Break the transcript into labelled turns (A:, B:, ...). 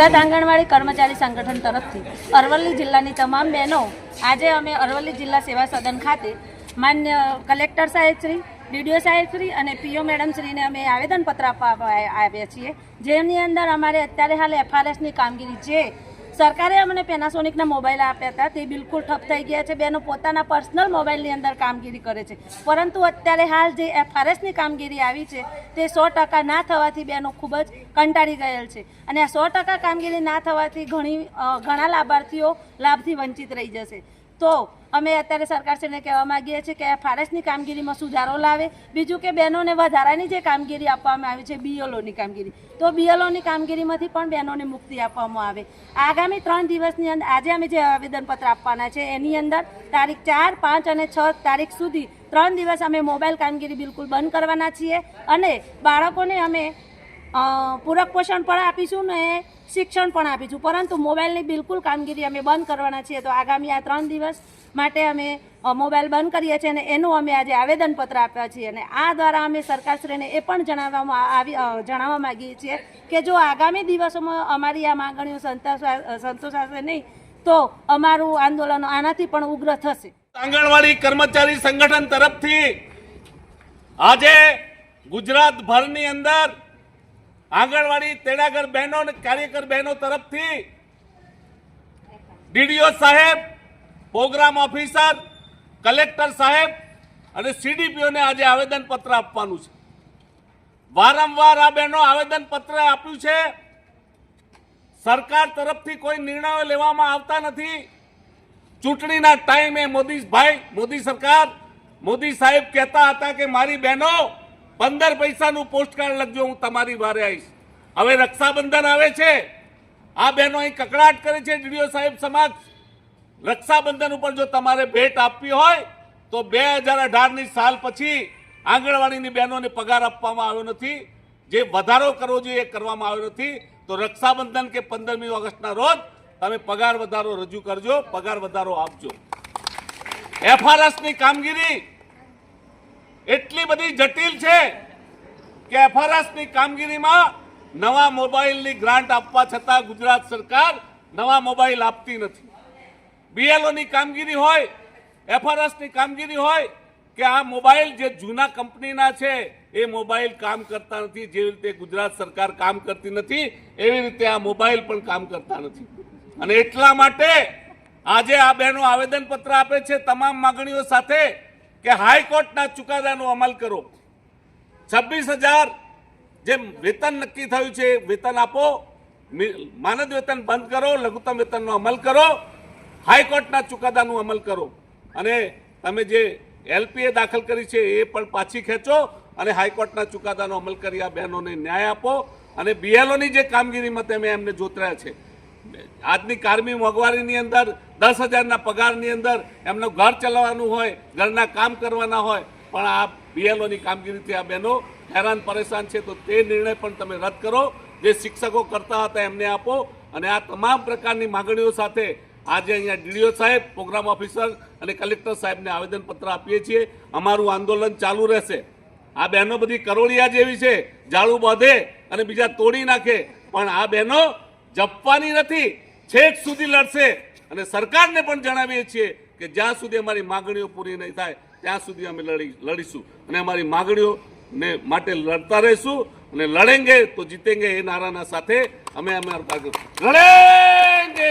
A: ગુજરાત આંગણવાડી કર્મચારી સંગઠન તરફથી અરવલ્લી જિલ્લાની તમામ બહેનો, આજે અમે અરવલ્લી જિલ્લા સેવા સદન ખાતે માન્ય કલેક્ટર સાહેબશ્રી, ડીડીઓ સાહેબશ્રી અને પીઓ મેડમશ્રીને અમે આવેદનપત્ર આપવા આવ્યા છીએ. જેની અંદર અમારે અત્યારે હાલ એફઆરએસની કામગીરી જે સરકારે અમને પેનાસોનિકના મોબાઈલ આપ્યા હતા. તે બિલકુલ ઠપ થઈ ગયા છે. બેનો પોતાના પર્સનલ મોબાઈલની અંદર કામગીરી કરે છે. પરંતુ અત્યારે હાલ જે એફઆરએસની કામગીરી આવી છે, તે સો ટકા ના થવાથી બેનો ખૂબ જ કંટાળી ગયેલ છે. અને આ સો ટકા કામગીરી ના થવાથી ઘણી ઘણા લાભાર્થીઓ લાભથી વંચિત રહી જશે. તો અમે અત્યારે સરકારશ્રીને કહેવા માંગીએ છીએ કે એફઆરએસની કામગીરીમાં સુધારો લાવે. બીજું કે બહેનોને વધારાની જે કામગીરી આપવામાં આવી છે બીએલઓની કામગીરી, તો બીએલઓની કામગીરીમાંથી પણ બહેનોને મુક્તિ આપવામાં આવે. આગામી ત્રણ દિવસની અંદર આજે અમે જે આવેદનપત્ર આપવાના છે, એની અંદર તારીખ ચાર, પાંચ અને છ તારીખ સુધી ત્રણ દિવસ અમે મોબાઈલ કામગીરી બિલકુલ બંધ કરવાના છીએ અને બાળકોને અમે પૂરક પોષણ પણ આપીશું ને શિક્ષણ પણ આપીશું. પરંતુ મોબાઈલની બિલકુલ કામગીરી અમે બંધ કરવાના છીએ. તો આગામી આ ત્રણ દિવસ માટે અમે મોબાઈલ બંધ કરીએ છીએ અને એનું અમે આજે આવેદનપત્ર આપ્યા છીએ. અને આ દ્વારા અમે સરકારશ્રીને એ પણ જણાવવામાં આવી જણાવવા માગીએ છીએ કે જો આગામી દિવસોમાં અમારી આ માંગણીઓ સંતોષા સંતોષાશે નહીં, તો અમારું આંદોલન આનાથી પણ ઉગ્ર થશે.
B: આંગણવાડી કર્મચારી સંગઠન તરફથી આજે ગુજરાત ભરની અંદર આંગણવાડી તેડાગર બહેનો અને કાર્યકર બહેનો તરફથી ડીડીઓ સાહેબ, પ્રોગ્રામ ઓફિસર, કલેક્ટર સાહેબ અને સીડીપીઓને આજે આવેદનપત્ર આપવાનું છે. વારંવાર આ બહેનો આવેદનપત્ર આપ્યું છે. સરકાર તરફથી કોઈ નિર્ણયો લેવામાં આવતા નથી. ચૂંટણીના ટાઈમે મોદીભાઈ મોદી સરકાર, મોદી સાહેબ કહેતા હતા કે, મારી બહેનો પંદર પૈસાનું પોસ્ટકાર્ડ લખજો, હું તમારી વારે આવીશ. હવે રક્ષાબંધન આવે છે. આ બહેનો અહીં કકડાટ કરે છે, ડીડીઓ સાહેબ સમક્ષ રક્ષાબંધન ઉપર જો તમારે ભેટ આપવી હોય, તો બે હજાર અઢારની સાલ પછી આંગણવાડીની બહેનોને પગાર આપવામાં આવ્યો નથી. જે વધારો કરવો જોઈએ એ કરવામાં આવ્યો નથી. તો રક્ષાબંધન કે પંદરમી ઓગસ્ટના રોજ તમે પગાર વધારો રજૂ કરજો, પગાર વધારો આપજો. એફઆરએસની કામગીરી એટલી બધી જટિલ છે કે એફઆરએસની કામગીરીમાં નવા મોબાઈલની ગ્રાન્ટ આપવા છતાં ગુજરાત સરકાર નવા મોબાઈલ આપતી નથી. બીએલઓની કામગીરી હોય, એફઆરએસની કામગીરી હોય કે આ મોબાઈલ જે જૂના કંપનીના છે, એ મોબાઈલ કામ કરતા નથી જેવી રીતે ગુજરાત સરકાર કામ કરતી નથી, એવી રીતે આ મોબાઈલ પણ કામ કરતા નથી. અને એટલા માટે આજે આ બહેનો આવેદનપત્ર આપે છે, તમામ માગણીઓ સાથે કે હાઈકોર્ટના ચુકાદાનો અમલ કરો. છવ્વીસ હજાર જે વેતન નક્કી થયું છે, વેતન આપો માનદ વેતન બંધ કરો, લઘુત્તમ વેતનનો અમલ કરો હાઈકોર્ટના ચુકાદાનું અમલ કરો. અને તમે જે એલપીએ દાખલ કરી છે એ પણ પાછી ખેંચો અને હાઈકોર્ટના ચુકાદાનો અમલ કરી આ બહેનોને ન્યાય આપો. અને બીએલઓની જે કામગીરીમાં તમે એમને જોતર્યા છે આજની કારમી મોંઘવારીની અંદર, દસ હજારના પગારની અંદર એમનું ઘર ચલાવવાનું હોય, ઘરના કામ કરવાના હોય, પણ આ બીએલઓની કામગીરીથી આ બહેનો હેરાન પરેશાન છે, તો તે નિર્ણય પણ તમે રદ કરો. જે શિક્ષકો કરતા હતા એમને આપો. અને આ તમામ પ્રકારની માગણીઓ સાથે આજે અહીંયા ડીડીઓ સાહેબ, પ્રોગ્રામ ઓફિસર અને કલેક્ટર સાહેબને આવેદનપત્ર આપીએ છીએ. અમારું આંદોલન ચાલુ રહેશે. આ બહેનો બધી કરોળિયા જેવી છે. ઝાડુ બાંધે અને બીજા તોડી નાખે. પણ આ બહેનો જપવાની નથી, છેક સુધી લડશે. અને સરકારને પણ જણાવીએ છીએ કે જ્યાં સુધી અમારી માગણીઓ પૂરી નહીં થાય, ત્યાં સુધી અમે લડી, લડીશું. અને અમારી માગણીઓને માટે લડતા રહીશું અને લડેંગે તો જીતેંગે એ નારાના સાથે અમે અમે લડેંગે!